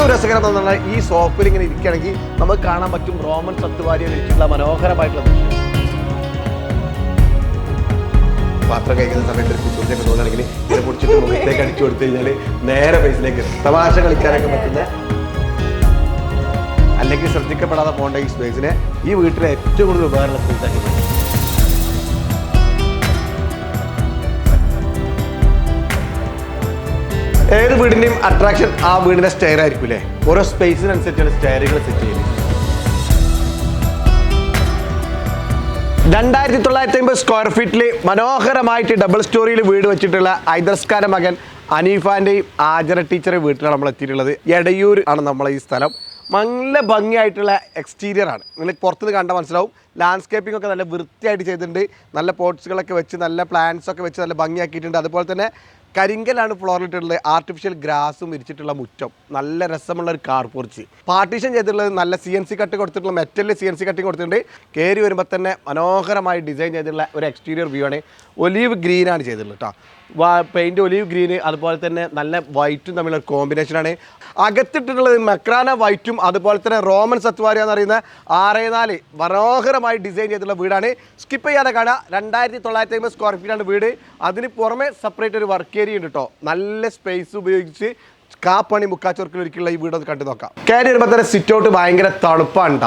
ഏറ്റവും രസകരം എന്ന് ഈ സോഫ്റ്റ്വെയർ ഇങ്ങനെ ഇരിക്കുകയാണെങ്കിൽ നമുക്ക് കാണാൻ പറ്റും റോമൻ സത്തുവാരിയെ വിളിച്ചിട്ടുള്ള മനോഹരമായിട്ടുള്ള ദൃശ്യം പാത്രം കഴിക്കുന്ന സമയത്ത് ഒരു കുസൃതിയൊക്കെ തോന്നുകയാണെങ്കിൽ ഇതിനെ പിടിച്ചിട്ട് മുഖത്തേക്ക് അടിച്ചു കൊടുത്തു കഴിഞ്ഞാൽ നേരെ ഫേസിലേക്ക് തമാശ കളിക്കാനൊക്കെ പറ്റുന്ന അല്ലെങ്കിൽ ശ്രദ്ധിക്കപ്പെടാതെ പോകേണ്ട ഈ സ്പേസിനെ ഈ വീട്ടിലെ ഏറ്റവും കൂടുതൽ ഉപകാരമുള്ള സ്പേസാക്കി മാറ്റി. ഏത് വീടിന്റെയും അട്രാക്ഷൻ ആ വീടിന്റെ സ്റ്റെയർ ആയിരിക്കും അല്ലേ ഓരോ സ്പേസിനനുസരിച്ചാണ് സ്റ്റെയറുകൾ സെറ്റ് ചെയ്യുന്നത് രണ്ടായിരത്തി തൊള്ളായിരത്തി അമ്പത് സ്ക്വയർ ഫീറ്റിൽ മനോഹരമായിട്ട് ഡബിൾ സ്റ്റോറിയിൽ വീട് വെച്ചിട്ടുള്ള ഐദർസ്കാര മകൻ അനീഫാന്റെയും ആചര ടീച്ചറെ വീട്ടിലാണ് നമ്മൾ എത്തിയിട്ടുള്ളത്. എടയൂർ ആണ് നമ്മളെ ഈ സ്ഥലം. നല്ല ഭംഗിയായിട്ടുള്ള എക്സ്റ്റീരിയർ ആണ്. നിങ്ങൾ പുറത്തുനിന്ന് കണ്ടാൽ മനസ്സിലാവും. ലാൻഡ്സ്കേപ്പിംഗ് ഒക്കെ നല്ല വൃത്തിയായിട്ട് ചെയ്തിട്ടുണ്ട്. നല്ല പോട്ട്സുകളൊക്കെ വെച്ച് നല്ല പ്ലാന്റ്സ് ഒക്കെ വെച്ച് നല്ല ഭംഗിയാക്കിയിട്ടുണ്ട്. അതുപോലെ തന്നെ കരിങ്കലാണ് ഫ്ലോറിലിട്ടുള്ളത് ആർട്ടിഫിഷ്യൽ ഗ്രാസും വിരിച്ചിട്ടുള്ള മുറ്റം. നല്ല രസമുള്ള ഒരു കാർ പോർച്ച് പാർട്ടീഷൻ ചെയ്തിട്ടുള്ളത് നല്ല സി എൻ സി കട്ട് കൊടുത്തിട്ടുള്ള മെറ്റലിൽ സി എൻ സി കട്ടിങ് കൊടുത്തിട്ടുണ്ട്. കയറി വരുമ്പോൾ തന്നെ മനോഹരമായി ഡിസൈൻ ചെയ്തിട്ടുള്ള ഒരു എക്സ്റ്റീരിയർ വ്യൂ ആണ്. ഒലീവ് ഗ്രീനാണ് ചെയ്തിട്ടുള്ളത് കേട്ടോ പെയിന്റ് ഒലീവ് ഗ്രീന് അതുപോലെ തന്നെ നല്ല വൈറ്റും തമ്മിലുള്ള കോമ്പിനേഷനാണ് അകത്തിട്ടിട്ടുള്ളത് മക്രാന വൈറ്റും അതുപോലെ തന്നെ റോമൻ സത്വാരി എന്ന് പറയുന്ന ആറേ നാല് മനോഹരമായി ഡിസൈൻ ചെയ്തിട്ടുള്ള വീടാണ്. സ്കിപ്പ് ചെയ്യാതെ കാണുക. രണ്ടായിരത്തി തൊള്ളായിരത്തി അമ്പത് സ്ക്വയർ ഫീറ്റാണ് വീട്. അതിന് പുറമെ സെപ്പറേറ്റ് ഒരു വർക്ക് ഏരിയ ഉണ്ട് കേട്ടോ നല്ല സ്പേസ് ഉപയോഗിച്ച് കാപ്പണി മുക്കാച്ചോർക്കിലൊരിക്കുള്ള ഈ വീടൊന്ന് കണ്ടു നോക്കാം. കയറി വരുമ്പോൾ തന്നെ സിറ്റ് ഔട്ട് ഭയങ്കര തണുപ്പാണ്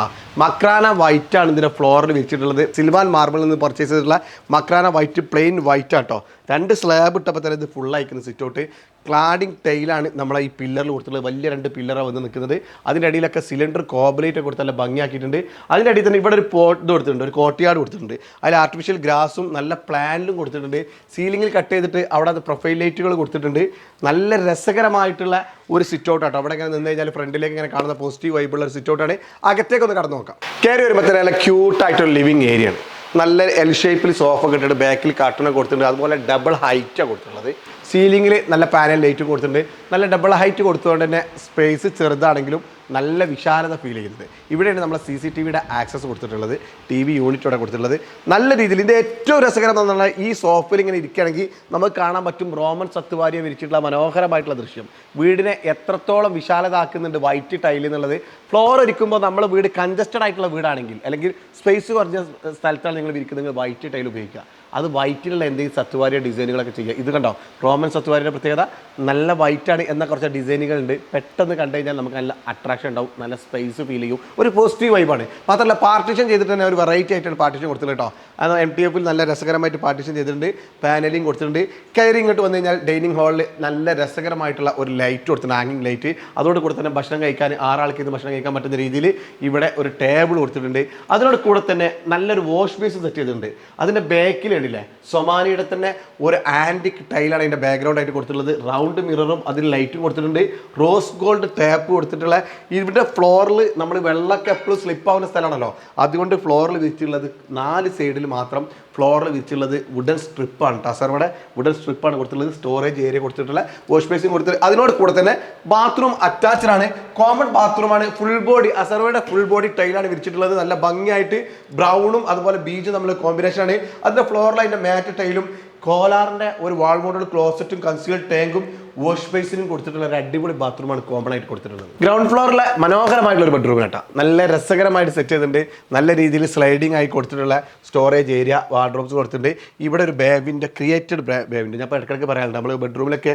മക്രാന വൈറ്റ് ആണ് ഇതിന്റെ ഫ്ലോറിൽ വെച്ചിട്ടുള്ളത്. സിൽവാൻ മാർബിളിൽ നിന്ന് പർച്ചേസ് ചെയ്തിട്ടുള്ള മക്രാന വൈറ്റ് പ്ലെയിൻ വൈറ്റ് ആട്ടോ രണ്ട് സ്ലാബ് ഇട്ടപ്പോൾ തന്നെ ഇത് ഫുൾ അയക്കുന്ന സിറ്റ് ഔട്ട്. ക്ലാഡിങ് ടൈലാണ് നമ്മളെ ഈ പില്ലറിൽ കൊടുത്തിട്ടുള്ളത്. വലിയ രണ്ട് പില്ലറാണ് വന്ന് നിൽക്കുന്നത്. അതിന്റെ അടിയിലൊക്കെ സിലിണ്ടർ കോബലേറ്റ് കൊടുത്ത് നല്ല ഭംഗിയാക്കിയിട്ടുണ്ട്. അതിന്റെ അടിയിൽ തന്നെ ഇവിടെ ഒരു പോട്ട് കൊടുത്തിട്ടുണ്ട്. ഒരു കോട്ടിയാട് കൊടുത്തിട്ടുണ്ട്. അതിൽ ആർട്ടിഫിഷ്യൽ ഗ്രാസും നല്ല പ്ലാനിലും കൊടുത്തിട്ടുണ്ട്. സീലിങ്ങിൽ കട്ട് ചെയ്തിട്ട് അവിടെ അത് പ്രൊഫൈൽ ലൈറ്റുകൾ കൊടുത്തിട്ടുണ്ട്. നല്ല രസകരമായിട്ടുള്ള ഒരു സിറ്റ് ഔട്ട് ആട്ടോ. അവിടെ ഇങ്ങനെ നിന്ന് കഴിഞ്ഞാൽ ഫ്രണ്ടിലേക്ക് ഇങ്ങനെ കാണുന്ന പോസിറ്റീവ് വൈബുള്ള ഒരു സിറ്റ് ഔട്ടാണ് അകത്തേക്ക് ഒന്ന് കടന്നു നോക്കാം. കയറി വരുമ്പോൾ തന്നെ നല്ല ക്യൂട്ടായിട്ടൊരു ലിവിങ് ഏരിയ ആണ്. നല്ല എൽ ഷേപ്പിൽ സോഫ കിട്ടിയിട്ട് ബാക്കിൽ കാർട്ടൂണൊക്കെ കൊടുത്തിട്ടുണ്ട്. അതുപോലെ ഡബിൾ ഹൈറ്റാണ് കൊടുത്തിട്ടുള്ളത്. സീലിങ്ങിൽ നല്ല പാനൽ ലൈറ്റും കൊടുത്തിട്ടുണ്ട്. നല്ല ഡബിൾ ഹൈറ്റ് കൊടുത്തുകൊണ്ട് തന്നെ സ്പേസ് ചെറുതാണെങ്കിലും നല്ല വിശാലത ഫീൽ ചെയ്യുന്നത്. ഇവിടെയാണ് നമ്മൾ സി സി ടി വിയുടെ ആക്സസ് കൊടുത്തിട്ടുള്ളത് ടി വി യൂണിറ്റോടെ കൊടുത്തിട്ടുള്ളത്. നല്ല രീതിയിൽ ഇതിന്റെ ഏറ്റവും രസകരം എന്ന് ഈ സോഫയിൽ ഇങ്ങനെ ഇരിക്കുകയാണെങ്കിൽ നമുക്ക് കാണാൻ പറ്റും റോമൻ സത്വാരിയെ വിരിച്ചിട്ടുള്ള മനോഹരമായിട്ടുള്ള ദൃശ്യം. വീടിനെ എത്രത്തോളം വിശാലത ആക്കുന്നുണ്ട് വൈറ്റ് ടൈൽ എന്നുള്ളത്. ഫ്ലോർ ഇരിക്കുമ്പോൾ നമ്മൾ വീട് കൺജസ്റ്റഡ് ആയിട്ടുള്ള വീടാണെങ്കിൽ അല്ലെങ്കിൽ സ്പേസ് കുറഞ്ഞ സ്ഥലത്താണ് നിങ്ങൾ വിരിക്കുന്നത് വൈറ്റ് ടൈൽ ഉപയോഗിക്കുക. അത് വൈറ്റിലുള്ള എന്തെങ്കിലും സത്വാരിയ ഡിസൈനുകളൊക്കെ ചെയ്യുക. ഇത് കണ്ടോ? റോമൻ സത്വാരിയുടെ പ്രത്യേകത നല്ല വൈറ്റാണ് എന്ന കുറച്ച് ഡിസൈനുകൾ ഉണ്ട് പെട്ടെന്ന് കണ്ടു കഴിഞ്ഞാൽ നമുക്ക് നല്ല അട്രാക്ഷൻ ഉണ്ടാവും നല്ല സ്പേസ് ഫീൽ ചെയ്യും. ഒരു പോസിറ്റീവ് വൈബാണ് മാത്രമല്ല പാർട്ടീഷൻ ചെയ്തിട്ട് തന്നെ ഒരു വെറൈറ്റി ആയിട്ടാണ് പാർട്ടീഷൻ കൊടുത്തിട്ടുണ്ട് അത് എം ടി എഫിൽ നല്ല രസകരമായിട്ട് പാർട്ടീഷൻ ചെയ്തിട്ടുണ്ട് പാനലിംഗ് കൊടുത്തിട്ടുണ്ട്. കയറി ഇങ്ങോട്ട് വന്നു കഴിഞ്ഞാൽ ഡൈനിങ് ഹാളിൽ നല്ല രസകരമായിട്ടുള്ള ഒരു ലൈറ്റ് കൊടുത്തിട്ടുണ്ട് ഹാങ്ങിങ് ലൈറ്റ് അതോട് കൂടെ തന്നെ ഭക്ഷണം കഴിക്കാൻ ആറാൾക്ക് ഇത് ഭക്ഷണം കഴിക്കാൻ പറ്റുന്ന രീതിയിൽ ഇവിടെ ഒരു ടേബിൾ കൊടുത്തിട്ടുണ്ട്. അതിനോട് കൂടെ തന്നെ നല്ലൊരു വാഷ് ബേസ് സെറ്റ് ചെയ്തിട്ടുണ്ട്. അതിന്റെ ബാക്കിൽ കണ്ടില്ലേ? സൊമാനിയുടെ തന്നെ ഒരു ആന്റിക് ടൈലാണ് അതിന്റെ ബാക്ക്ഗ്രൗണ്ട് ആയിട്ട് കൊടുത്തിട്ടുള്ളത്. റൗണ്ട് മിററും അതിൽ ലൈറ്റും കൊടുത്തിട്ടുണ്ട്. റോസ് ഗോൾഡ് ടാപ്പ് കൊടുത്തിട്ടുള്ള ഇവിടെ ഫ്ലോറിൽ നമ്മൾ വെള്ളമൊക്കെ എപ്പോഴും സ്ലിപ്പ് ആവുന്ന സ്ഥലമാണല്ലോ. അതുകൊണ്ട് ഫ്ലോറിൽ വെച്ചിട്ടുള്ളത് നാല് സൈഡിൽ മാത്രം ഫ്ലോറിൽ വിരിച്ചുള്ളത് വുഡൻ സ്ട്രിപ്പാണ് ടസർവയുടെ വുഡൻ സ്ട്രിപ്പാണ് കൊടുത്തിട്ടുള്ളത്. സ്റ്റോറേജ് ഏരിയ കൊടുത്തിട്ടുള്ള വാഷ് ബേസിൻ കൊടുത്തിട്ട് അതിനോട് കൂടെ തന്നെ ബാത്റൂം അറ്റാച്ച്ഡ് ആണ്. കോമൺ ബാത്റൂമാണ് ഫുൾ ബോഡി അസർവയുടെ ഫുൾ ബോഡി ടൈലാണ് വിരിച്ചിട്ടുള്ളത്. നല്ല ഭംഗിയായിട്ട് ബ്രൗണും അതുപോലെ ബീജും നമ്മൾ കോമ്പിനേഷൻ ആണ്. അതിന്റെ ഫ്ലോറിൽ അതിന്റെ മാറ്റ് ടൈലും കോലാറിന്റെ ഒരു വാൾ മോഡൽ ക്ലോസറ്റും കൺസീൽ ടാങ്കും വാഷ് ബേസിനും കൊടുത്തിട്ടുള്ള ഒരു അടിപൊളി ബാത്റൂമാണ് കോമൺ ആയിട്ട് കൊടുത്തിട്ടുള്ളത്. ഗ്രൗണ്ട് ഫ്ലോറിലെ മനോഹരമായിട്ടുള്ള ഒരു ബെഡ്റൂം കേട്ടോ. നല്ല രസകരമായിട്ട് സെറ്റ് ചെയ്തിട്ടുണ്ട്. നല്ല രീതിയിൽ സ്ലൈഡിംഗ് ആയി കൊടുത്തിട്ടുള്ള സ്റ്റോറേജ് ഏരിയ വാർഡ്രോബ്സ് കൊടുത്തിട്ടുണ്ട്. ഇവിടെ ഒരു ബേബിന്റെ ക്രിയേറ്റഡ് ബേബിന്റെ ഞാൻ ഇടയ്ക്കിടയ്ക്ക് പറയാറുണ്ട്. നമ്മൾ ബെഡ്റൂമിലൊക്കെ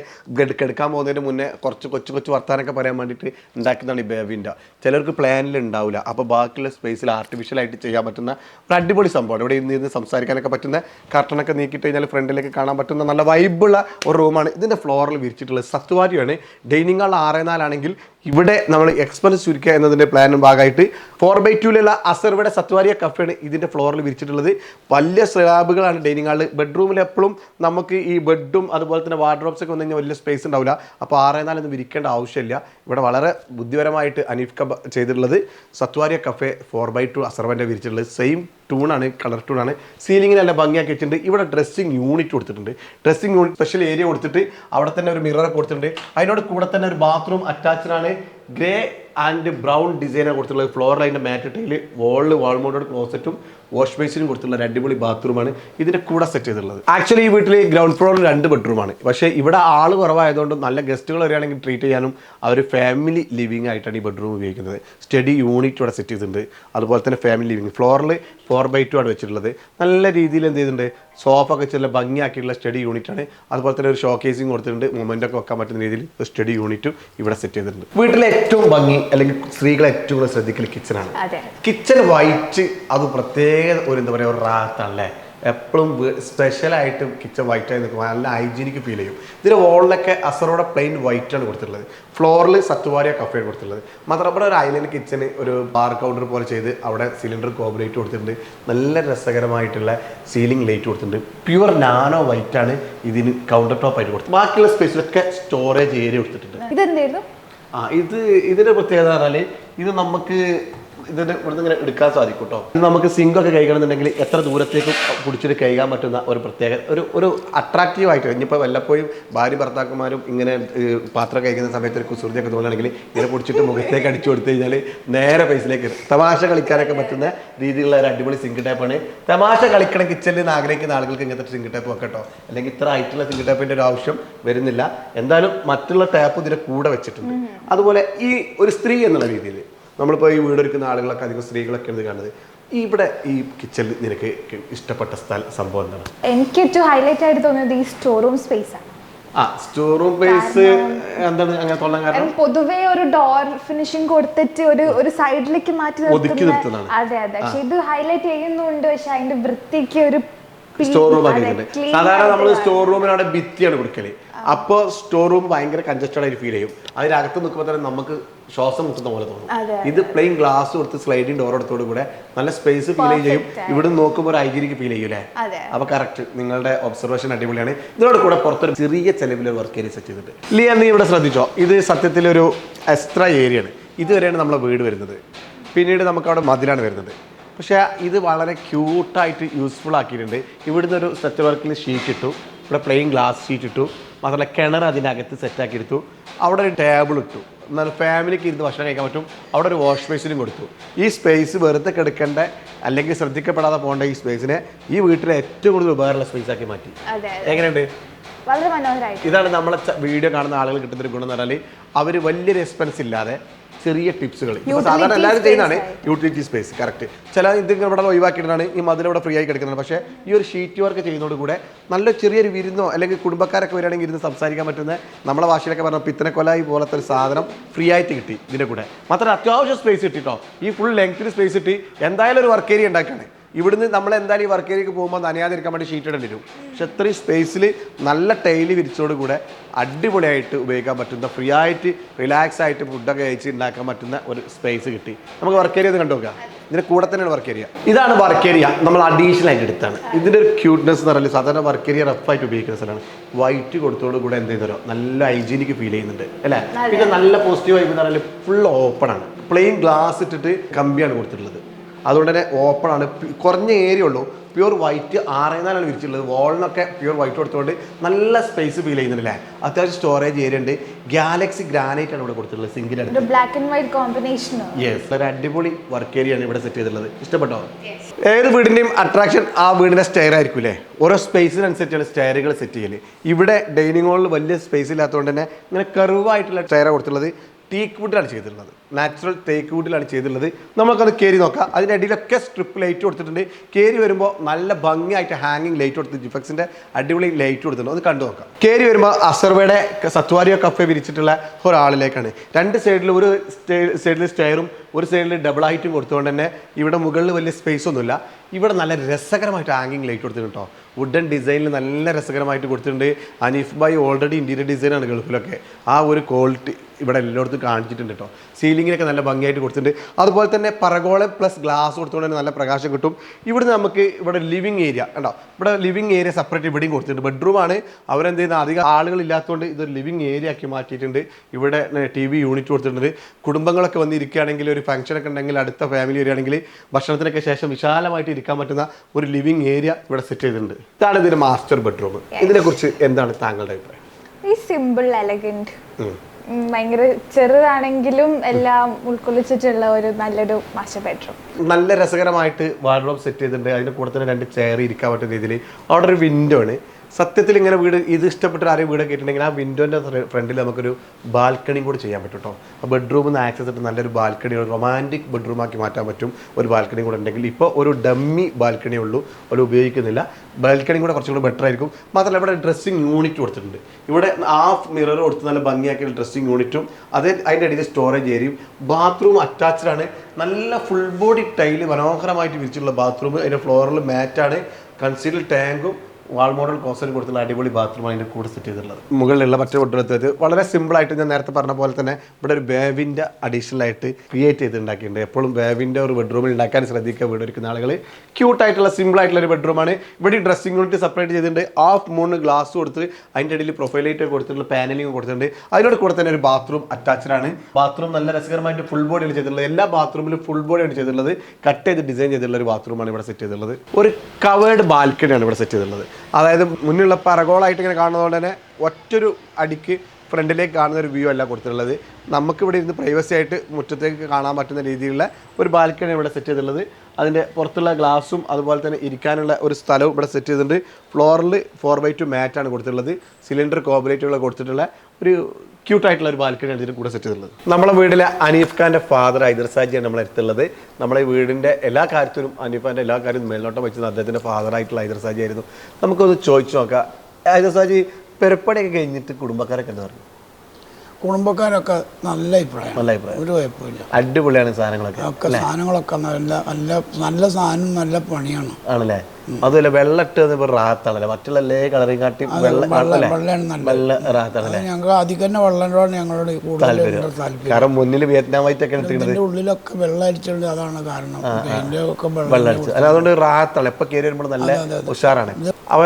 കിടക്കാൻ പോകുന്നതിന് മുന്നേ കുറച്ച് കൊച്ചു കൊച്ചു വർത്താനൊക്കെ പറയാൻ വേണ്ടിയിട്ട് ഉണ്ടാക്കുന്നതാണ് ഈ ബേബിന്റെ ചിലർക്ക് പ്ലാനിൽ ഉണ്ടാവില്ല അപ്പോൾ ബാക്കിയുള്ള സ്പേസിൽ ആർട്ടിഫിഷ്യലായിട്ട് ചെയ്യാൻ പറ്റുന്ന ഒരു അടിപൊളി സംഭവമാണ്. ഇവിടെ ഇന്ന് ഇരുന്ന് സംസാരിക്കാനൊക്കെ പറ്റുന്ന കർട്ടനൊക്കെ നീക്കിയിട്ട് കഴിഞ്ഞാൽ ഫ്രണ്ടിലേക്ക് കാണാൻ പറ്റുന്ന നല്ല വൈബുള്ള ഒരു റൂമാണ് ഇതിന്റെ ഫ്ലോറിൽ വിരിച്ചിട്ടുള്ളത് സത്വാരിയാണ്. ഡൈനിങ് ഹാൾ ആറ് നാലാണെങ്കിൽ ഇവിടെ നമ്മൾ എക്സ്പെൻസ് ചുരുക്കുക എന്നതിന്റെ പ്ലാനും ഭാഗമായിട്ട് ഫോർ ബൈ ടൂലുള്ള അസർവയുടെ സത്വാരിയ കഫയാണ് ഇതിന്റെ ഫ്ലോറിൽ വിരിച്ചിട്ടുള്ളത്. വലിയ സ്ലാബുകളാണ് ഡൈനിങ് ഹാളിൽ ബെഡ്റൂമിൽ എപ്പോഴും നമുക്ക് ഈ ബെഡും അതുപോലെ തന്നെ വാർഡ്രോബ്സ് ഒക്കെ വന്നു കഴിഞ്ഞാൽ വലിയ സ്പേസ് ഉണ്ടാവില്ല അപ്പോൾ ആറേ നാലൊന്നും വിരിക്കേണ്ട ആവശ്യമില്ല. ഇവിടെ വളരെ ബുദ്ധിപരമായിട്ട് അനീഫ് കബ ചെയ്തിട്ടുള്ളത് സത്വാരിയ കഫേ ഫോർ ബൈ ടു അസർവന്റെ വിരിച്ചിട്ടുള്ളത്. സെയിം ടൂണാണ് കളർ ടൂണാണ് സീലിംഗിന് നല്ല ഭംഗിയാക്കി വെച്ചിട്ടുണ്ട്. ഇവിടെ ഡ്രസ്സിങ് യൂണിറ്റ് കൊടുത്തിട്ടുണ്ട്. ഡ്രസ്സിങ് യൂണിറ്റ് സ്പെഷ്യൽ ഏരിയ കൊടുത്തിട്ട് അവിടെ തന്നെ ഒരു മിറർ കൊടുത്തിട്ടുണ്ട്. അതിനോട് കൂടെ തന്നെ ഒരു ബാത്റൂം അറ്റാച്ച്ഡ് ആണ്. ഗ്രേ ആൻഡ് ബ്രൗൺ ഡിസൈനാണ് കൊടുത്തിട്ടുള്ളത് ഫ്ലോർ ലൈന്റെ മാറ്റ് ടൈൽ വോളിൽ വാൾമോഡോട് ക്ലോസറ്റും വാഷ് ബേസിനും കൊടുത്തുള്ള ഒരു അടിപൊളി ബാത്റൂമാണ് ഇതിന്റെ കൂടെ സെറ്റ് ചെയ്തിട്ടുള്ളത്. ആക്ച്വലി ഈ വീട്ടിൽ ഗ്രൗണ്ട് ഫ്ലോറിൽ രണ്ട് ബെഡ്റൂമാണ് പക്ഷേ ഇവിടെ ആൾ കുറവായതുകൊണ്ട് നല്ല ഗസ്റ്റുകൾ വരികയാണെങ്കിൽ ട്രീറ്റ് ചെയ്യാനും അവർ ഫാമിലി ലിവിംഗ് ആയിട്ടാണ് ഈ ബെഡ്റൂം ഉപയോഗിക്കുന്നത്. സ്റ്റഡി യൂണിറ്റ് ഇവിടെ സെറ്റ് ചെയ്തിട്ടുണ്ട്. അതുപോലെ തന്നെ ഫാമിലി ലിവിംഗ് ഫ്ലോറിൽ ഫോർ ബൈ ടു ആണ് വെച്ചിട്ടുള്ളത്. നല്ല രീതിയിൽ എന്ത് ചെയ്തിട്ടുണ്ട്? സോഫ ഒക്കെ ചില ഭംഗിയാക്കിയിട്ടുള്ള സ്റ്റഡി യൂണിറ്റ് ആണ്. അതുപോലെ തന്നെ ഒരു ഷോക്കേസിങ് കേസിങ് കൊടുത്തിട്ടുണ്ട്. മൊമെന്റ് ഒക്കെ വെക്കാൻ പറ്റുന്ന രീതിയിൽ സ്റ്റഡി യൂണിറ്റും ഇവിടെ സെറ്റ് ചെയ്തിട്ടുണ്ട്. വീട്ടിലെ ഏറ്റവും ഭംഗി അല്ലെങ്കിൽ സ്ത്രീകളെ ഏറ്റവും കൂടുതൽ ശ്രദ്ധിക്കൽ കിച്ചണാണ് അതെ. കിച്ചൺ വൈറ്റ് അത് പ്രത്യേക ഒരു എന്താ പറയുക ഒരു റാത്താണല്ലേ? എപ്പോഴും സ്പെഷ്യലായിട്ട് കിച്ചൺ വൈറ്റ് ആയി നിൽക്കുമ്പോൾ നല്ല ഹൈജീനിക്ക് ഫീൽ ചെയ്യും. ഇതിന്റെ വോളിലൊക്കെ അസറോടെ പ്ലെയിൻ വൈറ്റ് ആണ് കൊടുത്തിട്ടുള്ളത്. ഫ്ലോറിൽ സത്തുവാരിയ കഫയാണ് കൊടുത്തിട്ടുള്ളത്. മാത്രം അവിടെ ഒരു ഐലൻഡ് കിച്ചന് ഒരു ബാർ കൗണ്ടർ പോലെ ചെയ്ത് അവിടെ സിലിണ്ടർ കോബറേറ്റ് കൊടുത്തിട്ടുണ്ട്. നല്ല രസകരമായിട്ടുള്ള സീലിംഗ് ലൈറ്റ് കൊടുത്തിട്ടുണ്ട്. പ്യുവർ നാനോ വൈറ്റ് ആണ് ഇതിന് കൗണ്ടർ ടോപ്പ് ആയിട്ട് കൊടുത്തത് ബാക്കിയുള്ള സ്പേസിലൊക്കെ സ്റ്റോറേജ് ഏരിയ കൊടുത്തിട്ടുണ്ട്. ഇതെന്തായിരുന്നു? ആ ഇത് ഇതിന്റെ പ്രത്യേകത പറഞ്ഞാൽ ഇത് നമുക്ക് ഇതിന്റെ ഇവിടുന്ന് ഇങ്ങനെ എടുക്കാൻ സാധിക്കും കേട്ടോ നമുക്ക് സിങ്ക് ഒക്കെ കഴിക്കണമെന്നുണ്ടെങ്കിൽ എത്ര ദൂരത്തേക്ക് പിടിച്ചിട്ട് കഴുകാൻ പറ്റുന്ന ഒരു പ്രത്യേക ഒരു ഒരു അട്രാക്റ്റീവ് ആയിട്ട് ഇനിയിപ്പോൾ വല്ലപ്പോഴും ഭാര്യ ഭർത്താക്കന്മാരും ഇങ്ങനെ പാത്രം കഴിക്കുന്ന സമയത്ത് ഒരു കുസൃതിയൊക്കെ തോന്നുകയാണെങ്കിൽ ഇങ്ങനെ പിടിച്ചിട്ട് മുഖത്തേക്ക് അടിച്ചു കൊടുത്തു കഴിഞ്ഞാൽ നേരെ പൈസയിലേക്ക് തമാശ കളിക്കാനൊക്കെ പറ്റുന്ന രീതിയിലുള്ള ഒരു അടിപൊളി സിങ്ക് ടൈപ്പാണ് തമാശ കളിക്കണം കിച്ചണിൽ നിന്ന് ആഗ്രഹിക്കുന്ന ആളുകൾക്ക് ഇങ്ങനത്തെ സിങ്ക് ടൈപ്പ് വെക്കട്ടോ അല്ലെങ്കിൽ ഇത്ര ആയിട്ടുള്ള സിങ്ക് ടൈപ്പിന്റെ ഒരു ആവശ്യം വരുന്നില്ല. എന്തായാലും മറ്റുള്ള ടാപ്പ് ഇതിന്റെ കൂടെ വെച്ചിട്ടുണ്ട്. അതുപോലെ ഈ ഒരു സ്ത്രീ എന്നുള്ള രീതിയിൽ നമ്മളിപ്പോൾ ഈ വീടൊരുക്കുന്ന ആളുകളൊക്കെ അധികം സ്ത്രീകളൊക്കെ ഇത് കാണുന്നത്. ഇവിടെ ഈ കിച്ചണിൽ നിനക്ക് ഇഷ്ടപ്പെട്ട സ്ഥലം സംഭവം എന്താണ്? എനിക്ക് ഏറ്റവും ഹൈലൈറ്റ് ആയിട്ട് തോന്നിയത് ഈ സ്റ്റോർ റൂം സ്പേസ് ആണ്. ആ സ്റ്റോർ റൂം സ്പേസ് എന്താണ് അങ്ങനെ തോന്നാൻ കാരണം? പൊതുവേ ഒരു ഡോർ ഫിനിഷിംഗ് കൊടുത്തിട്ട് ഒരു ഒരു സൈഡിലേക്ക് മാറ്റി ഒതുക്കി നിർത്തുന്നതാണ്. അതെ അതെ. പക്ഷെ ഇത് ഹൈലൈറ്റ് ചെയ്യുന്നുണ്ട്. പക്ഷെ അതിന്റെ വൃത്തിക്ക് ഒരു സ്റ്റോർ റൂം സാധാരണ നമ്മൾ സ്റ്റോർ റൂമിന് അവിടെ ഭിത്തിയാണ് കൊടുക്കൽ. അപ്പോൾ സ്റ്റോർ റൂം ഭയങ്കര കൺജസ്റ്റഡ് ആയിട്ട് ഫീൽ ചെയ്യും. അതിനകത്ത് നിൽക്കുമ്പോൾ തന്നെ നമുക്ക് ശ്വാസം മുട്ടുന്ന പോലെ തോന്നും. ഇത് പ്ലെയിൻ ഗ്ലാസ് കൊടുത്ത് സ്ലൈഡിങ് ഡോർ എടുത്തോട് കൂടെ നല്ല സ്പേസ് ഫീൽ ചെയ്യും. ഇവിടെ നോക്കുമ്പോൾ ഒരു ഹൈജീനിക്ക് ഫീൽ ചെയ്യൂലേ. അപ്പൊ കറക്റ്റ് നിങ്ങളുടെ ഒബ്സർവേഷൻ അടിപൊളിയാണ്. ഇതിനോട് കൂടെ പുറത്തൊരു ചെറിയ ചെലവിൽ വർക്ക് ഏരിയ സെറ്റ് ചെയ്തിട്ടുണ്ട്. ലിയ നീ ഇവിടെ ശ്രദ്ധിച്ചോ? ഇത് സത്യത്തിൽ ഒരു എക്സ്ട്രാ ഏരിയയാണ് ആണ്. ഇതുവരെയാണ് നമ്മളെ വീട് വരുന്നത്. പിന്നീട് നമുക്ക് അവിടെ മതിലാണ് വരുന്നത്. പക്ഷേ ഇത് വളരെ ക്യൂട്ടായിട്ട് യൂസ്ഫുൾ ആക്കിയിട്ടുണ്ട്. ഇവിടുന്ന് ഒരു സെറ്റ് വർക്കിൽ ഷീറ്റ് ഇട്ടു. ഇവിടെ പ്ലെയിൻ ഗ്ലാസ് ഷീറ്റ് ഇട്ടു. മാത്രമല്ല കിണർ അതിനകത്ത് സെറ്റാക്കി എടുത്തു. അവിടെ ഒരു ടേബിൾ ഇട്ടു. എന്നാൽ ഫാമിലിക്ക് ഇരുന്ന് ഭക്ഷണം കഴിക്കാൻ പറ്റും. അവിടെ ഒരു വാഷ് ബേസിനും കൊടുത്തു. ഈ സ്പേസ് വെറുതെ കിടക്കേണ്ട അല്ലെങ്കിൽ ശ്രദ്ധിക്കപ്പെടാതെ പോകേണ്ട ഈ സ്പേസിനെ ഈ വീട്ടിലെ ഏറ്റവും കൂടുതൽ ഉപകാരമുള്ള സ്പേസ് ആക്കി മാറ്റി. എങ്ങനെയുണ്ട്? ഇതാണ് നമ്മളെ വീഡിയോ കാണുന്ന ആളുകൾ കിട്ടുന്ന ഒരു ഗുണം എന്ന് പറഞ്ഞാൽ അവർ വലിയൊരു എക്സ്പെൻസ് ഇല്ലാതെ ചെറിയ ടിപ്സുകൾ. ഇപ്പോൾ സാധാരണ എല്ലാവരും ചെയ്യുന്നതാണ് യൂട്ടിലിറ്റി സ്പേസ് കറക്റ്റ് ചില ഇത് ഇവിടെ ഒഴിവാക്കിയിട്ടാണ് ഈ മതിൽ ഇവിടെ ഫ്രീ ആയി കിടക്കുന്നത് പക്ഷേ ഈ ഒരു ഷീറ്റ് വർക്ക് ചെയ്യുന്നതോട് കൂടെ നല്ല ചെറിയൊരു വിരുന്നോ അല്ലെങ്കിൽ കുടുംബക്കാരൊക്കെ വരികയാണെങ്കിൽ ഇരുന്ന് സംസാരിക്കാൻ പറ്റുന്ന നമ്മളെ ഭാഷയിലൊക്കെ പറഞ്ഞ പിത്തനക്കൊലായി പോലത്തെ ഒരു സാധനം ഫ്രീ ആയിട്ട് കിട്ടി ഇതിന്റെ കൂടെ. മാത്രമല്ല അത്യാവശ്യം സ്പേസ് കിട്ടിട്ടോ. ഈ ഫുൾ ലെങ്ത്തിൽ സ്പേസ് കിട്ടി. എന്തായാലും ഒരു വർക്ക് ഏരിയ ഉണ്ടാക്കുകയാണ് ഇവിടുന്ന് നമ്മൾ എന്തായാലും ഈ വർക്ക് ഏരിയക്ക് പോകുമ്പോൾ നനയാതിരിക്കാൻ വേണ്ടി ഷീറ്റ് ഇടേണ്ടി വരും. പക്ഷെ ഇത്രയും സ്പേസിൽ നല്ല ടൈൽ വിരിച്ചോട് കൂടെ അടിപൊളിയായിട്ട് ഉപയോഗിക്കാൻ പറ്റുന്ന ഫ്രീ ആയിട്ട് റിലാക്സ് ആയിട്ട് ഫുഡൊക്കെ കഴിച്ച് ഉണ്ടാക്കാൻ പറ്റുന്ന ഒരു സ്പേസ് കിട്ടി. നമുക്ക് വർക്ക് ഏരിയ ഒന്ന് കണ്ടു നോക്കാം ഇതിന് കൂടെ തന്നെയാണ് വർക്ക് ഏരിയ ഇതാണ് വർക്ക് ഏരിയ നമ്മൾ അഡീഷണൽ ആയിട്ട് എടുത്താണ്. ഇതിന്റെ ഒരു ക്യൂട്ട്നെസ് എന്ന് പറയുന്നത് സാധാരണ വർക്ക് ഏരിയ റഫായിട്ട് ഉപയോഗിക്കുന്ന സ്ഥലമാണ്. വൈറ്റ് കൊടുത്തോട് കൂടെ എന്ത് ചെയ്തോ നല്ല ഹൈജീനിക്ക് ഫീൽ ചെയ്യുന്നുണ്ട്. അല്ലേ? പിന്നെ നല്ല പോസിറ്റീവ് വൈബ് എന്ന് പറഞ്ഞാൽ ഫുൾ ഓപ്പൺ ആണ്. പ്ലെയിൻ ഗ്ലാസ് ഇട്ടിട്ട് കമ്പിയാണ് കൊടുത്തിട്ടുള്ളത്. അതുകൊണ്ട് തന്നെ ഓപ്പൺ ആണ് കുറഞ്ഞ ഏരിയ ഉള്ളൂ. പ്യൂർ വൈറ്റ് ആറേനാലാണ് വിരിച്ചിട്ടുള്ളത്. വാളിനൊക്കെ പ്യൂർ വൈറ്റ് കൊടുത്തുകൊണ്ട് നല്ല സ്പേസ് ഫീൽ ചെയ്യുന്നുണ്ടല്ലേ? അത്യാവശ്യം സ്റ്റോറേജ് ഏരിയ ഉണ്ട്. ഗാലക്സി ഗ്രാനൈറ്റ് ആണ് ഇവിടെ കൊടുത്തിട്ടുള്ളത് single black and white combination yes ഒരു അടിപൊളി വർക്ക് ഏരിയ ആണ് ഇവിടെ സെറ്റ് ചെയ്തിട്ടുള്ളത്. ഇഷ്ടപ്പെട്ടോ? ഏത് വീടിന്റെയും അട്രാക്ഷൻ ആ വീടിന്റെ സ്റ്റെയർ ആയിരിക്കും അല്ലേ? ഓരോ സ്പേസിനനുസരിച്ചാണ് സ്റ്റെയറുകൾ സെറ്റ് ചെയ്യൽ. ഇവിടെ ഡൈനിങ് ഹാളിൽ വലിയ സ്പേസ് ഇല്ലാത്തതുകൊണ്ട് തന്നെ ഇങ്ങനെ കർവായിട്ടുള്ള സ്റ്റെയർ കൊടുത്തിട്ടുള്ളത്. ടീക്ക് വുഡിലാണ് ചെയ്തിട്ടുള്ളത്. നാച്ചുറൽ തേക്ക് വുഡിലാണ് ചെയ്തിട്ടുള്ളത്. നമുക്കത് കയറി നോക്കാം. അതിന്റെ അടിയിലൊക്കെ സ്ട്രിപ്പ് ലൈറ്റ് കൊടുത്തിട്ടുണ്ട്. കയറി വരുമ്പോൾ നല്ല ഭംഗിയായിട്ട് ഹാങ്ങിങ് ലൈറ്റ് കൊടുത്ത് ജിഫക്സിന്റെ അടിപൊളി ലൈറ്റ് കൊടുത്തിട്ടുണ്ട്. അത് കണ്ടു നോക്കാം. കയറി വരുമ്പോൾ അസർവയുടെ സത്വാരിയോ കഫെ വിരിച്ചിട്ടുള്ള ഒരാളിലേക്കാണ്. രണ്ട് സൈഡിൽ ഒരു സൈഡിൽ സ്റ്റെയറും ഒരു സൈഡിൽ ഡബിൾ ഹൈറ്റും കൊടുത്തുകൊണ്ട് തന്നെ ഇവിടെ മുകളിൽ വലിയ സ്പേസ് ഒന്നുമില്ല. ഇവിടെ നല്ല രസകരമായിട്ട് ഹാങ്ങിങ് ലൈറ്റ് കൊടുത്തിട്ടുണ്ട് കേട്ടോ വുഡൻ ഡിസൈനിൽ നല്ല രസകരമായിട്ട് കൊടുത്തിട്ടുണ്ട്. അനീഫ് ബായ് ഓൾറെഡി ഇന്റീരിയർ ഡിസൈനാണ് ഗൾഫിലൊക്കെ. ആ ഒരു ക്വാളിറ്റി ഇവിടെ എല്ലായിടത്തും കാണിച്ചിട്ടുണ്ട് കേട്ടോ സീലിങ്ങിനൊക്കെ നല്ല ഭംഗിയായിട്ട് കൊടുത്തിട്ടുണ്ട്. അതുപോലെ തന്നെ പറകോളം പ്ലസ് ഗ്ലാസ് കൊടുത്തുകൊണ്ട് തന്നെ നല്ല പ്രകാശം കിട്ടും. ഇവിടുന്ന് നമുക്ക് ഇവിടെ ലിവിങ് ഏരിയ കണ്ടോ? ഇവിടെ ലിവിങ് ഏരിയ സെപ്പറേറ്റ് ഇവിടെയും കൊടുത്തിട്ടുണ്ട്. ബെഡ്റൂമാണ് അവരെന്ത് ചെയ്യുന്ന? അധികം ആളുകൾ ഇല്ലാത്തതുകൊണ്ട് ഇതൊരു ലിവിങ് ഏരിയ ആക്കി മാറ്റിയിട്ടുണ്ട്. ഇവിടെ ടി വി യൂണിറ്റ് കൊടുത്തിട്ടുണ്ട്. കുടുംബങ്ങളൊക്കെ വന്ന് ഇരിക്കുകയാണെങ്കിൽ ഒരു ഫംഗ്ഷൻ ഒക്കെ ഉണ്ടെങ്കിൽ അടുത്ത ഫാമിലി വരികയാണെങ്കിൽ ഭക്ഷണത്തിനൊക്കെ ശേഷം വിശാലമായിട്ട് ഇരിക്കാൻ പറ്റുന്ന ഒരു ലിവിങ് ഏരിയ ഇവിടെ സെറ്റ് ചെയ്തിട്ടുണ്ട്. ഇതാണ് ഇതിന്റെ മാസ്റ്റർ ബെഡ്റൂം ഇതിനെക്കുറിച്ച് എന്താണ് താങ്കളുടെ അഭിപ്രായം? സിമ്പിൾ. ഉം, ഭയങ്കര ചെറുതാണെങ്കിലും എല്ലാം ഉൾക്കൊള്ളിച്ചിട്ടുള്ള ഒരു നല്ലൊരു മാസ്റ്റർ ബെഡ്റൂം. നല്ല രസകരമായിട്ട് വാർഡ്രോബ് സെറ്റ് ചെയ്തിട്ടുണ്ട്. അതിന്റെ കൂടെ തന്നെ രണ്ട് ചെയർ ഇരിക്കാൻ പറ്റുന്ന രീതിയിൽ. അവിടെ ഒരു വിൻഡോ ആണ്. സത്യത്തിൽ ഇങ്ങനെ വീട് ഇത് ഇഷ്ടപ്പെട്ട ആരെയും വീട് കേട്ടിട്ടുണ്ടെങ്കിൽ ആ വിൻഡോന്റെ ഫ്രണ്ടിൽ നമുക്കൊരു ബാൽക്കണിയും കൂടി ചെയ്യാൻ പറ്റും കേട്ടോ ബെഡ്റൂമിൽ നിന്ന് ആക്സസ് ഇട്ട് നല്ലൊരു ബാൽക്കണി റൊമാന്റിക് ബെഡ്റൂം ആക്കി മാറ്റാൻ പറ്റും ഒരു ബാൽക്കണി കൂടെ ഉണ്ടെങ്കിൽ. ഇപ്പോൾ ഒരു ഡമ്മി ബാൽക്കണി ഉള്ളൂ ഒരു ഉപയോഗിക്കുന്നില്ല. ബാൽക്കണി കൂടെ കുറച്ചും കൂടെ ബെറ്റർ ആയിരിക്കും. മാത്രമല്ല ഇവിടെ ഡ്രസ്സിങ് യൂണിറ്റ് കൊടുത്തിട്ടുണ്ട്. ഇവിടെ ഹാഫ് മിറർ കൊടുത്ത് നല്ല ഭംഗിയാക്കിയ ഡ്രസ്സിങ് യൂണിറ്റും അത് അതിന്റെ ഇടയിൽ സ്റ്റോറേജ് ഏരിയയും ബാത്റൂം അറ്റാച്ച്ഡ് ആണ്. നല്ല ഫുൾ ബോഡി ടൈൽ മനോഹരമായിട്ട് വിരിച്ചിട്ടുള്ള ബാത്റൂം അതിന്റെ ഫ്ലോറിൽ മാറ്റാണ് കൺസീൽ ടാങ്കും വാൾ മോഡൽ കോസ്റ്റൽ കൊടുത്തുള്ള അടിപൊളി ബാത്റൂമാണ് അതിന്റെ കൂടെ സെറ്റ് ചെയ്തിട്ടുള്ളത്. മുകളിലുള്ള മറ്റു ബെഡ്റൂമത്ത് വളരെ സിമ്പിൾ ആയിട്ട് ഞാൻ നേരത്തെ പറഞ്ഞ പോലെ തന്നെ ഇവിടെ ഒരു വേവിന്റെ അഡീഷണൽ ആയിട്ട് ക്രിയേറ്റ് ചെയ്ത് എപ്പോഴും വേവിന്റെ ഒരു ബെഡ്റൂമിൽ ഉണ്ടാക്കാൻ ശ്രദ്ധിക്കുക. വീട് ഒരുക്കുന്ന ആളുകൾ സിമ്പിൾ ആയിട്ടുള്ള ഒരു ബെഡ്റൂമാണ് ഇവിടെ ഡ്രസ്സിംഗ് യൂണിറ്റ് സെപ്പറേറ്റ് ചെയ്തിട്ടുണ്ട്. ഹാഫ് മൂന്ന് ഗ്ലാസ് കൊടുത്ത് അതിന്റെ ഇടയിൽ പ്രൊഫൈലായിട്ട് കൊടുത്തിട്ടുള്ള പാനലിംഗ് കൊടുത്തിട്ടുണ്ട്. അതിനോട് കൂടെ തന്നെ ഒരു ബാത്റൂം അറ്റാച്ച്ഡ് ആണ്. ബാത്റൂം നല്ല രസകരമായിട്ട് ഫുൾ ബോഡിയാണ് ചെയ്തിട്ടുള്ളത്. എല്ലാ ബാത്റൂമിലും ഫുൾ ബോഡിയാണ് ചെയ്തിട്ടുള്ളത്. കട്ട് ചെയ്ത് ഡിസൈൻ ചെയ്തിട്ടുള്ള ഒരു ബാത്റൂമാണ് ഇവിടെ സെറ്റ് ചെയ്തിട്ടുള്ളത്. ഒരു കവേർഡ് ബാൽക്കണിയാണ് ഇവിടെ സെറ്റ് ചെയ്തിട്ടുള്ളത്. അതായത് മുന്നിലുള്ള പറകോളായിട്ട് ഇങ്ങനെ കാണുന്നതുകൊണ്ട് തന്നെ ഒറ്റൊരു അടിക്ക് ഫ്രണ്ടിലേക്ക് കാണുന്ന ഒരു വ്യൂ അല്ല കൊടുത്തിട്ടുള്ളത്. നമുക്കിവിടെ ഇരുന്ന് പ്രൈവസി ആയിട്ട് മുറ്റത്തേക്ക് കാണാൻ പറ്റുന്ന രീതിയിലുള്ള ഒരു ബാൽക്കണി ഇവിടെ സെറ്റ് ചെയ്തിട്ടുള്ളത്. അതിന്റെ പുറത്തുള്ള ഗ്ലാസും അതുപോലെ തന്നെ ഇരിക്കാനുള്ള ഒരു സ്ഥലവും ഇവിടെ സെറ്റ് ചെയ്തിട്ടുണ്ട്. ഫ്ലോറിൽ ഫോർ ബൈ ടു മാറ്റാണ് കൊടുത്തിട്ടുള്ളത്. സിലിണ്ടർ കോബറേറ്റുകൾ കൊടുത്തിട്ടുള്ള ഒരു ക്യൂട്ടായിട്ടുള്ള ഒരു ബാൽക്കണിയാണ് ഇതിന് കൂടെ സെറ്റ് ചെയ്തിട്ടുള്ളത്. നമ്മളെ വീട്ടിലെ അനീഫ് ഖാന്റെ ഫാദർ ഹൈദർസാജിയാണ് നമ്മളെ അടുത്തുള്ളത്. നമ്മളെ വീടിന്റെ എല്ലാ കാര്യത്തിലും അനീഫ് ഖാന്റെ എല്ലാ കാര്യവും മേൽനോട്ടം വെച്ചത് ആയിട്ടുള്ള ഫാദറായിട്ടുള്ള ഹൈദർസാജി ആയിരുന്നു. നമുക്കൊന്ന് ചോദിച്ചു നോക്കാം. ഹൈദർസാജി പെരുപ്പടിയൊക്കെ കഴിഞ്ഞിട്ട് കുടുംബക്കാരൊക്കെ എന്താ പറഞ്ഞു കുടുംബക്കാരൊക്കെ നല്ല അഭിപ്രായം. നല്ല അഭിപ്രായം. ഒരു കുഴപ്പമില്ല അടിപൊളിയാണ് സാധനങ്ങളൊക്കെ ഒക്കെ സാധനങ്ങളൊക്കെ നല്ല നല്ല നല്ല സാധനം നല്ല പണിയാണ്. ആണല്ലേ? അതുമല്ല വെള്ളട്ട് ഇപ്പോൾ റാത്താണല്ലേ? മറ്റുള്ള എല്ലാ കളറിയും കാട്ടി വെള്ള റാത്താണല്ലേ? ഞങ്ങൾ തന്നെ ഞങ്ങളോട് താല്പര്യം. കാരണം മുന്നിൽ എടുത്തിട്ടുണ്ട് ഉള്ളിലൊക്കെ വെള്ളം അതാണ് കാരണം. വെള്ളം അല്ല അതുകൊണ്ട് റാത്താണ്. എപ്പോൾ കയറി വരുമ്പോൾ നല്ല ഉഷാറാണ്. അവ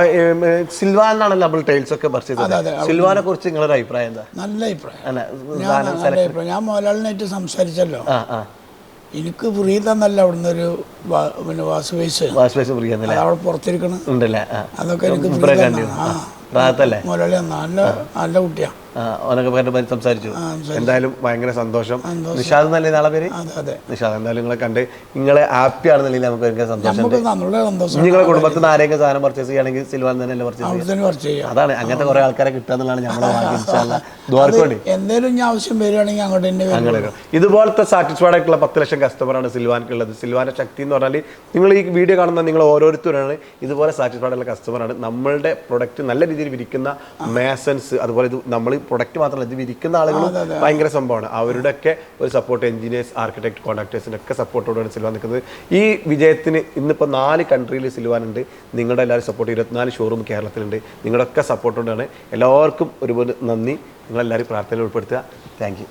സിൽവാനാണല്ലോ നമ്മൾ ടൈൽസ് ഒക്കെ പർച്ചേസ് ചെയ്തത്. സിൽവാനെ കുറിച്ച് നിങ്ങളൊരു അഭിപ്രായം എന്താ? നല്ല അഭിപ്രായം. ഞാൻ മോലാളിനായിട്ട് സംസാരിച്ചല്ലോ. എനിക്ക് ഫ്രീ തന്നല്ല അവിടുന്ന് ഒരു പിന്നെ ഫ്രീ അവിടെ പുറത്തിരിക്കണം. ഉണ്ടല്ലേ? അതൊക്കെ എനിക്ക് ഫ്രീ നല്ല നല്ല കുട്ടിയാ. ആ ഓനൊക്കെ പറ്റി സംസാരിച്ചു. എന്തായാലും ഭയങ്കര സന്തോഷം. നിഷാദ് എന്നല്ലേ നാളെ പേര്? നിഷാദ് എന്തായാലും നിങ്ങളെ കണ്ട് നിങ്ങളെ ഹാപ്പി ആണെന്നുണ്ടെങ്കിൽ നമുക്ക് ഭയങ്കര സന്തോഷം. നല്ല നിങ്ങളെ കുടുംബത്തിൽ നിന്ന് ആരെയൊക്കെ സാധനം പർച്ചേസ് ചെയ്യുകയാണെങ്കിൽ സിൽവാൻ തന്നെ പർച്ചേസ് ചെയ്യാം. അതാണ് അങ്ങനത്തെ കുറെ ആൾക്കാരെ കിട്ടുക എന്നുള്ളതാണ് നമ്മളെ ഇനി ആവശ്യം വരികയാണെങ്കിൽ അങ്ങോട്ട് തന്നെ ഇതുപോലത്തെ സാറ്റിസ്ഫൈഡ് ആയിട്ടുള്ള പത്ത് ലക്ഷം കസ്റ്റമറാണ് സിൽവാൻക്കുള്ളത് സിൽവാന്റെ ശക്തി എന്ന് പറഞ്ഞാൽ നിങ്ങൾ ഈ വീഡിയോ കാണുന്ന നിങ്ങൾ ഓരോരുത്തരാണ് ഇതുപോലെ സാറ്റിസ്ഫൈഡ് ആയിട്ടുള്ള കസ്റ്റമറാണ് നമ്മളുടെ പ്രൊഡക്റ്റ് നല്ല രീതിയിൽ വിരിക്കുന്ന മേസൻസ് അതുപോലെ ഇത് നമ്മൾ പ്രൊഡക്റ്റ് മാത്രമല്ല ഇത് വിരിക്കുന്ന ആളുകളും ഭയങ്കര സംഭവമാണ്. അവരുടെയൊക്കെ ഒരു സപ്പോർട്ട് എഞ്ചിനീയേഴ്സ് ആർക്കിടെക്ട് കോൺട്രാക്ടേഴ്സിന്റെ ഒക്കെ സപ്പോർട്ടോടെയാണ് സിൽവാൻ നിൽക്കുന്നത് ഈ വിജയത്തിന് ഇന്നിപ്പോൾ നാല് കൺട്രിയിൽ സിൽവാൻ ഉണ്ട് നിങ്ങളുടെ എല്ലാവരും സപ്പോർട്ട് ഇരുപത്തിനാല് ഷോറൂം കേരളത്തിലുണ്ട്. നിങ്ങളുടെ ഒക്കെ സപ്പോർട്ടോടെയാണ് എല്ലാവർക്കും ഒരുപോലെ നന്ദി. നിങ്ങളെല്ലാവരും പ്രാർത്ഥനയിൽ ഉൾപ്പെടുത്തുക. Thank you